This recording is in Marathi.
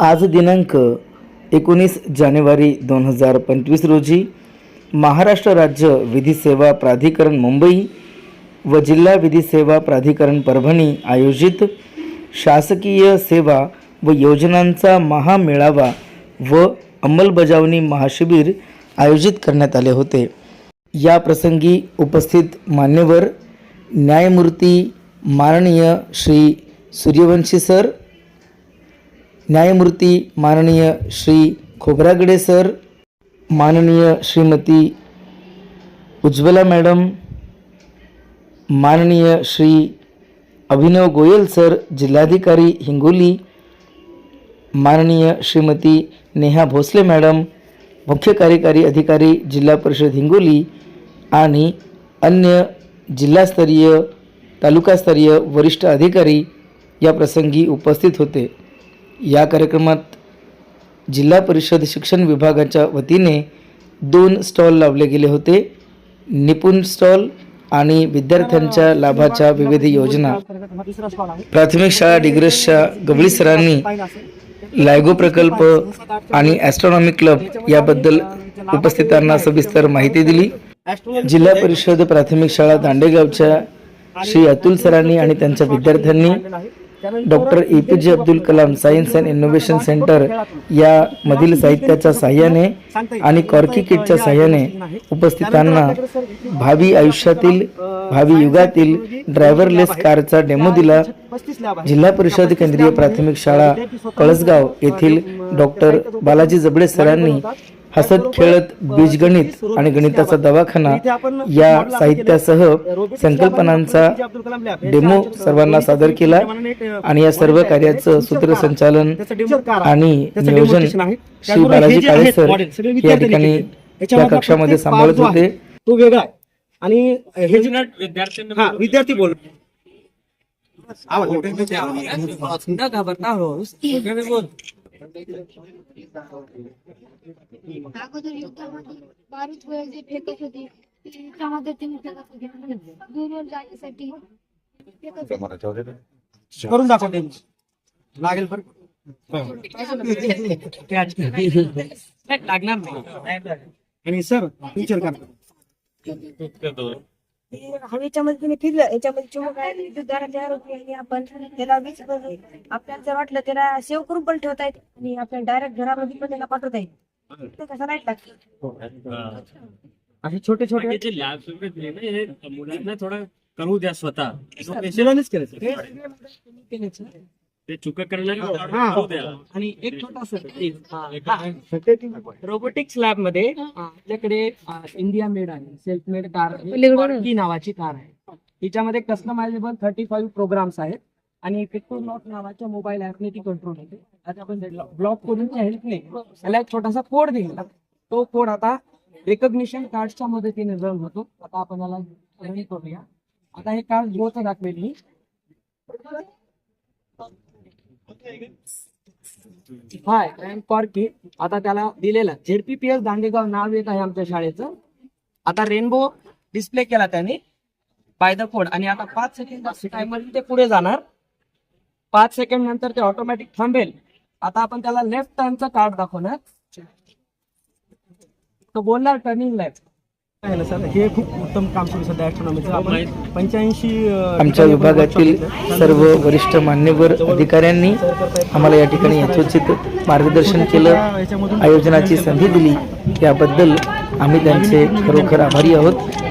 आज दिनांक एकोणीस जानेवारी दोन हजार पंचवीस रोजी महाराष्ट्र राज्य विधी सेवा प्राधिकरण मुंबई व जिल्हा विधी सेवा प्राधिकरण परभणी आयोजित शासकीय सेवा व योजनांचा महामेळावा व अंमलबजावणी महाशिबिर आयोजित करण्यात आले होते. या प्रसंगी उपस्थित मान्यवर न्यायमूर्ती माननीय श्री सूर्यवंशी सर न्यायमूर्ती माननीय श्री खोबरागडे सर माननीय श्रीमती उज्ज्वला मॅडम माननीय श्री अभिनव गोयल सर जिल्हाधिकारी हिंगोली माननीय श्रीमती नेहा भोसले मॅडम मुख्य कार्यकारी अधिकारी जिल्हा परिषद हिंगोली आणि अन्य जिल्हास्तरीय तालुकास्तरीय वरिष्ठ अधिकारी या प्रसंगी उपस्थित होते. या कार्यक्रमात जिल्हा परिषद शिक्षण विभागाच्या वतीने दोन स्टॉल लावले गेले होते. निपुण स्टॉल आणि विद्यार्थ्यांच्या लाभाच्या विविध योजना. प्राथमिक शाळा डिग्रसच्या गवळी सरांनी लायगो प्रकल्प आणि ॲस्ट्रॉनॉमी क्लब याबद्दल उपस्थितांना सविस्तर माहिती दिली. जिल्हा परिषद प्राथमिक शाळा दांडेगावच्या श्री अतुल सरांनी आणि त्यांच्या विद्यार्थ्यांनी doctor A P J Abdul Kalam science and innovation centre या मधील साहित्याच्या साह्याने आणि कॉर्की किटच्या साह्याने उपस्थितांना भावी आयुष्यातील भावी युगातील ड्रायव्हरलेस कारचा डेमो दिला. जिल्हा परिषद केंद्रीय प्राथमिक शाळा कळसगाव येथील डॉक्टर बालाजी जबडे सरांनी हसत खेळत बीजगणित आणि गणिताचा दवाखाना या साहित्यासह संकल्पनांचा डेमो सर्वांना सादर केला आणि या सर्व कार्याचं सूत्रसंचालन आणि नियोजन श्री बालाजी काळे सर या ठिकाणी या कक्षामध्ये सांभाळत होते. तो वेगळा आहे. आणि हे हा विद्यार्थी बोल. घाबरता हो बोल अगोदर युद्धामध्ये बारूद गोळे जे फेकत होते ते त्या मदतीने फेकत होते दूरवर जाण्यासाठी फेकत होते. करून दाखव ते. लागेल पण. लागणार नाही. आणि सर विचार करा. ते हवेच्या मध्ये फिरलं याच्यामध्ये चुमक आहे विद्युत द्वारा तयार होते आणि आपण त्याला वीज आपल्याला जर वाटलं त्याला सेव्ह करून पण ठेवता येते आणि आपल्याला डायरेक्ट घरामध्ये पण त्याला पाठवता येईल ते कसं नाही लागतं असे छोटे छोटे लॅब हे मुलांना थोडं करू द्या स्वतः. सर ते चुक करणारे हा. आणि एक छोटासा रोबोटिक्स लॅबमध्ये आपल्याकडे इंडिया मेड आहे. सेल्फ मेड कार की नावाची कार आहे. हिच्यामध्ये कस्टमायझेबल थर्टी फाईव्ह प्रोग्राम्स आहेत. आणि पिक्टो लॉक नावाच्या मोबाईल ऍपने ती कंट्रोल होते आता आपण ब्लॉक कोडिंगच्या हेल्पने त्याला एक छोटासा कोड दिला तो कोड आता रेकग्निशन कार्डच्या मदतीने रन होतो. आता आपण याला रन करूया. आता हे कार्ड ग्रोथ दाखवेल मी. हाय आय एम कॉर्की आता त्याला दिलेलं. झेडपीपीएस दांडेगाव नाव येत आहे आमच्या शाळेचं. आता रेनबो डिस्प्ले केला त्याने. बाय द कोड आणि आता पाच सेकंड टायमर ते पुढे जाणार. पाच सेकंड नंतर ते ऑटोमॅटिक थांबेल. आता आपण त्याला लेफ्ट टर्नचं कार्ड दाखवणार. तो बोलणार टर्निंग लेफ्ट आहे ना सर हे खूप उत्तम काम सुरू सध्या ऍस्ट्रॉनॉमीचं आपण पंच्याऐंशी आमच्या विभागातील सर्व वरिष्ठ मान्यवर अधिकाऱ्यांनी आम्हाला या ठिकाणी यथोचित मार्गदर्शन केलं आयोजनाची संधी दिली याबद्दल आम्ही त्यांचे खरोखर आभारी आहोत